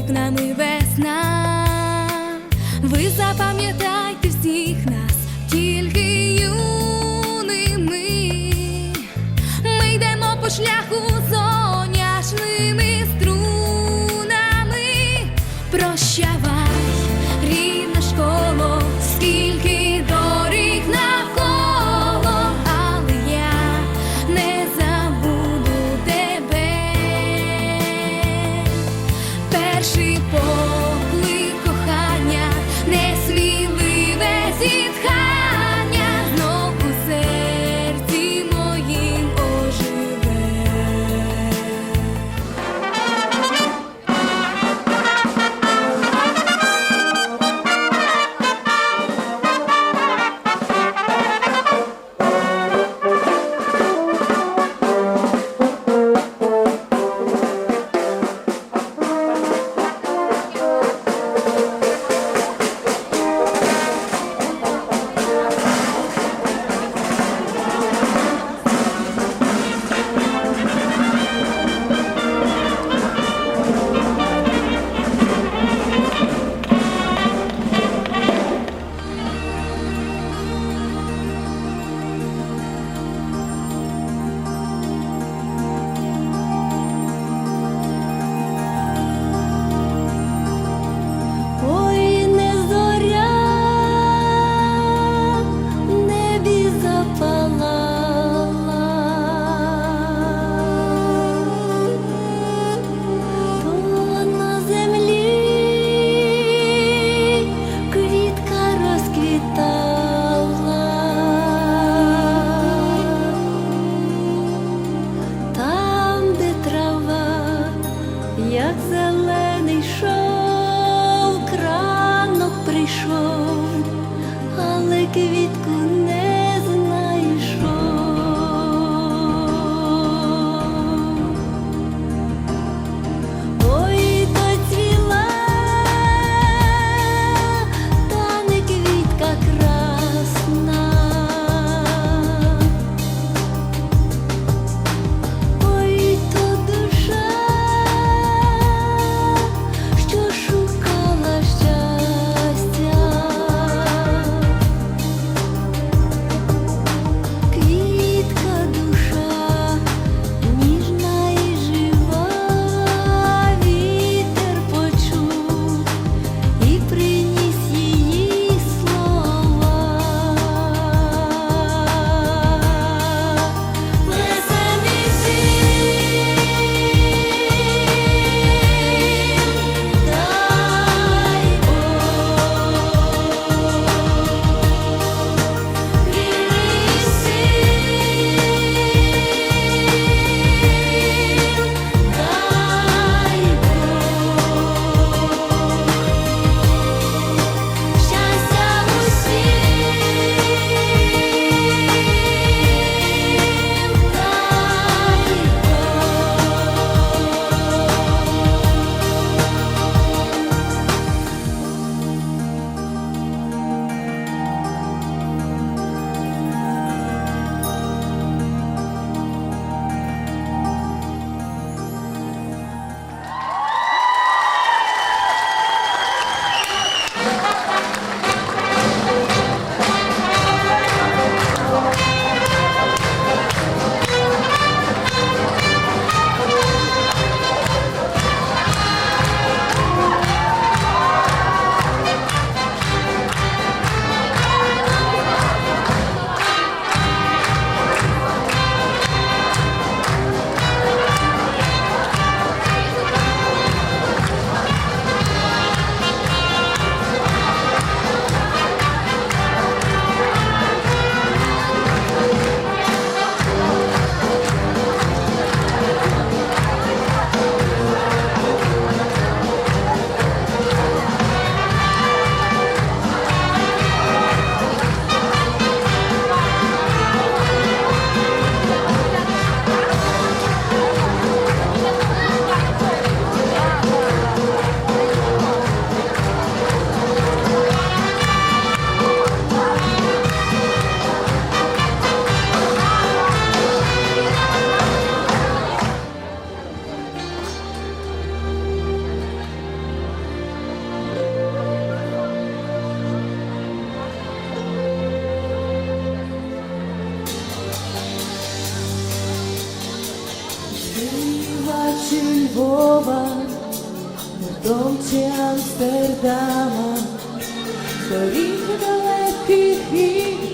вікнами весна. Ви запам'ятайте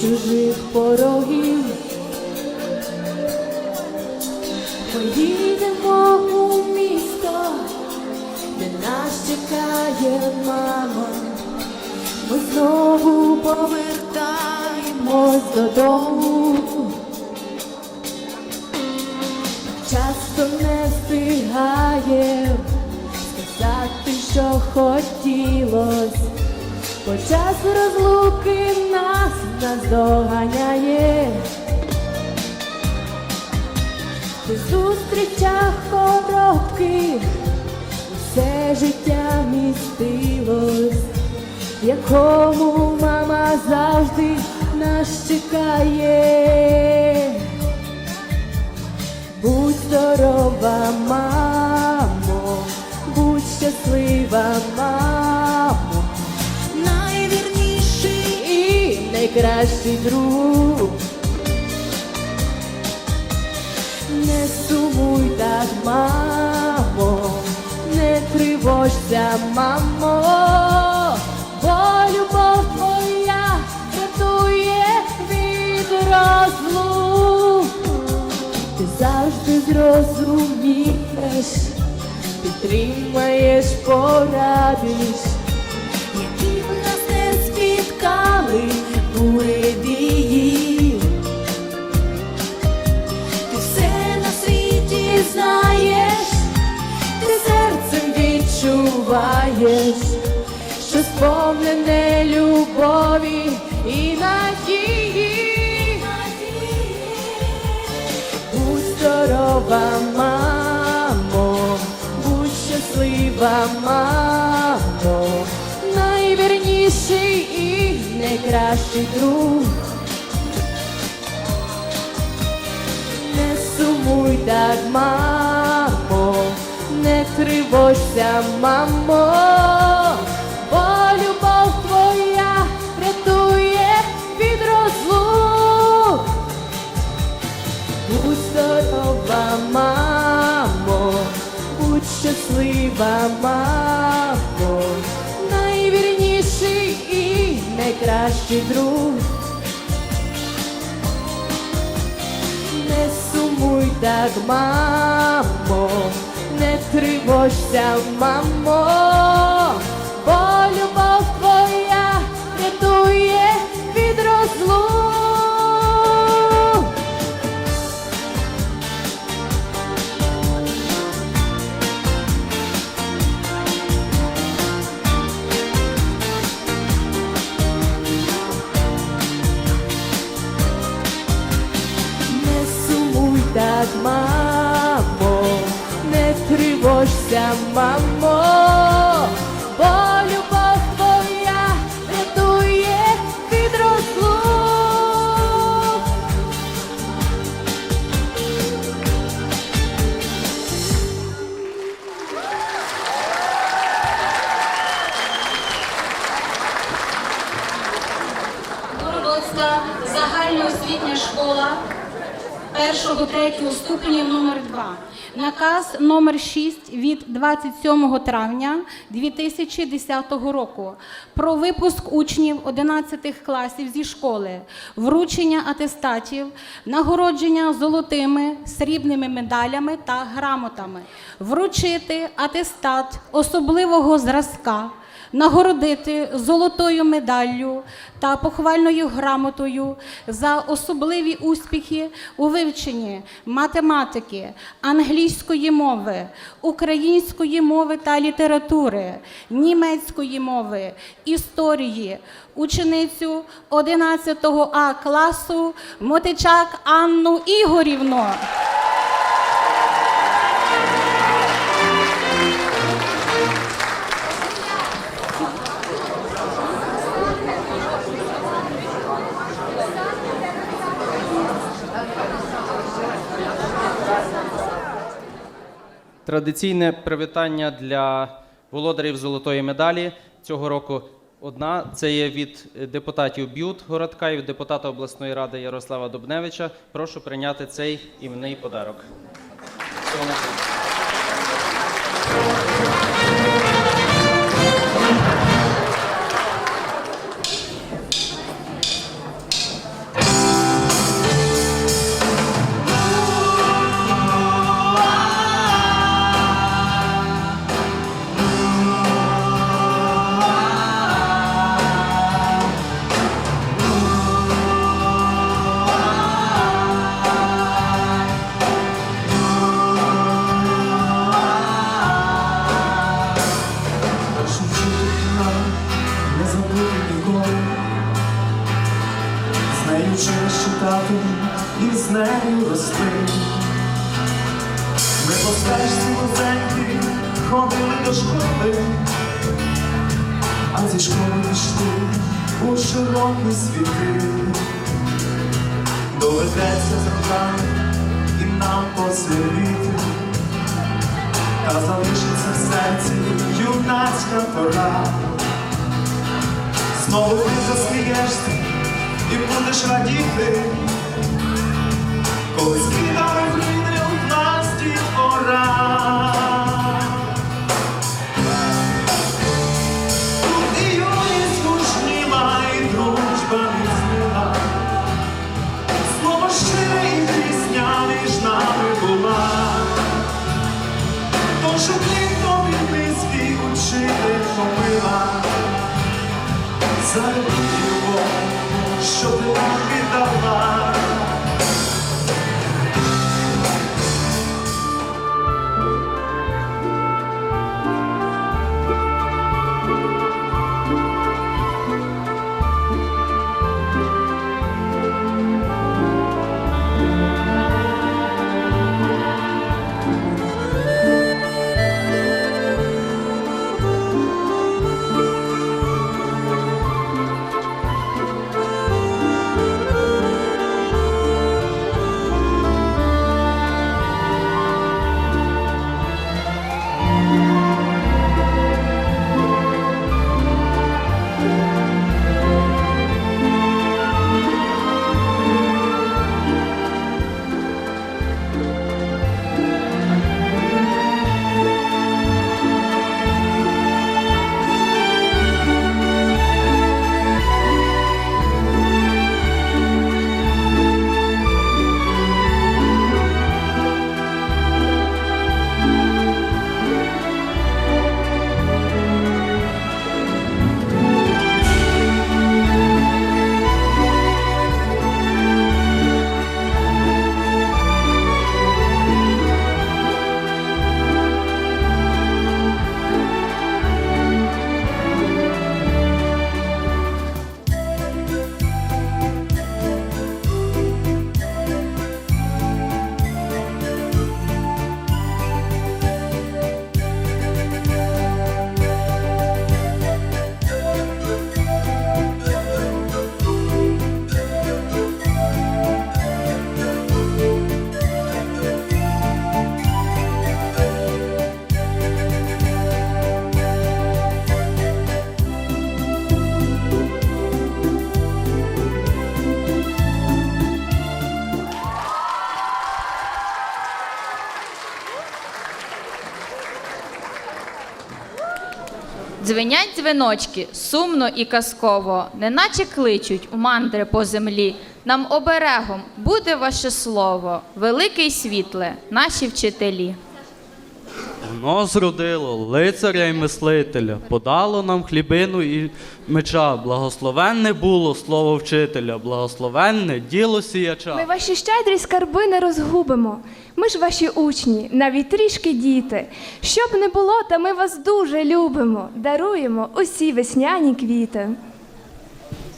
Чужих порогів. Поїдемо у місто, де нас чекає мама. Ми знову повертаємось додому. Часто не встигає сказати, що хотілось, бо час розлуки нас наздоганяє. Ти зустрічах коротких все життя містилось, якому мама завжди нас чекає. Будь здорова, мамо, будь щаслива, найкращий друг. Не сумуй так, мамо, не тривожся, мамо, бо любов твоя рятує від розлук. Ти завжди зрозумієш, підтримаєш, порадиш, відчуваєш, що сповнене любові і надії. Будь здорова, мамо, будь щаслива, мамо, найвірніший і найкращий друг. Не сумуй так, мамо, не тривожся, мамо, найкращий друг. Не сумуй так, мамо, не тривожся, мамо, Наказ номер 6 від 27 травня 2010 року про випуск учнів 11 класів зі школи, вручення атестатів, нагородження золотими, срібними медалями та грамотами, вручити атестат особливого зразка нагородити золотою медаллю та похвальною грамотою за особливі успіхи у вивченні математики, англійської мови, української мови та літератури, німецької мови, історії, ученицю 11 А класу Мотичак Анну Ігорівну. Традиційне привітання для володарів золотої медалі цього року. Одна це є від депутатів Б'ют городка і від депутата обласної ради Ярослава Дубневича. Прошу прийняти цей іменний подарок. Доведеться з роками і нам посивіти, та залишиться в серці юнацька пора. Знову ти засмієшся і будеш радіти, коли вийде у нас дітвора. Тут Тобі ти свій учитель помила. За любов, що ти нам віддала. Дзвенять дзвіночки, сумно і казково, неначе кличуть у мандри по землі. Нам оберегом буде ваше слово, велике й світле, наші вчителі. Воно зродило лицаря й мислителя, подало нам хлібину і меча. Благословенне було слово вчителя, благословенне діло сіяча. Ми ваші щедрі скарби не розгубимо. Ми ж ваші учні, навіть трішки діти. Щоб не було, та ми вас дуже любимо. Даруємо усі весняні квіти.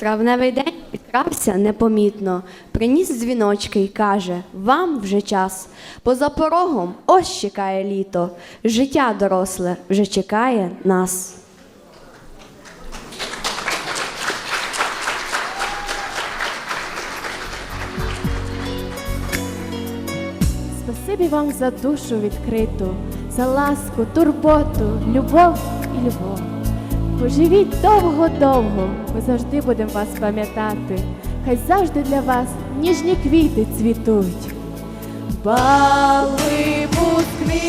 Травневий день підкрався непомітно, приніс дзвіночки й каже: Вам вже час. Поза порогом ось чекає літо. Життя доросле вже чекає нас. Спасибі вам за душу відкриту, за ласку, турботу, любов і любов. Поживіть довго-довго, ми завжди будемо вас пам'ятати. Хай завжди для вас ніжні квіти цвітуть. Бал випускний,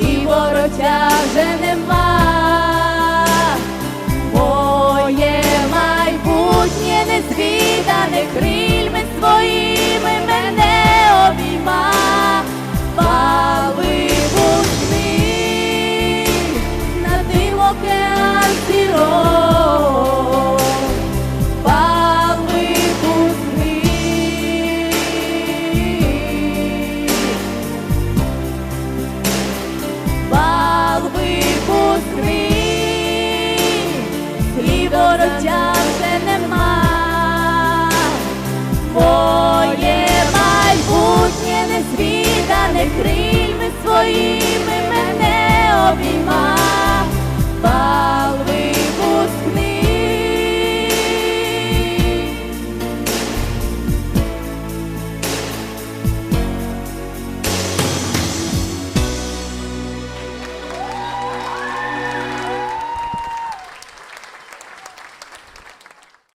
і воротя вже нема. вороття вже нема, моє майбутнє не світа, не крильми своїми мене обійма.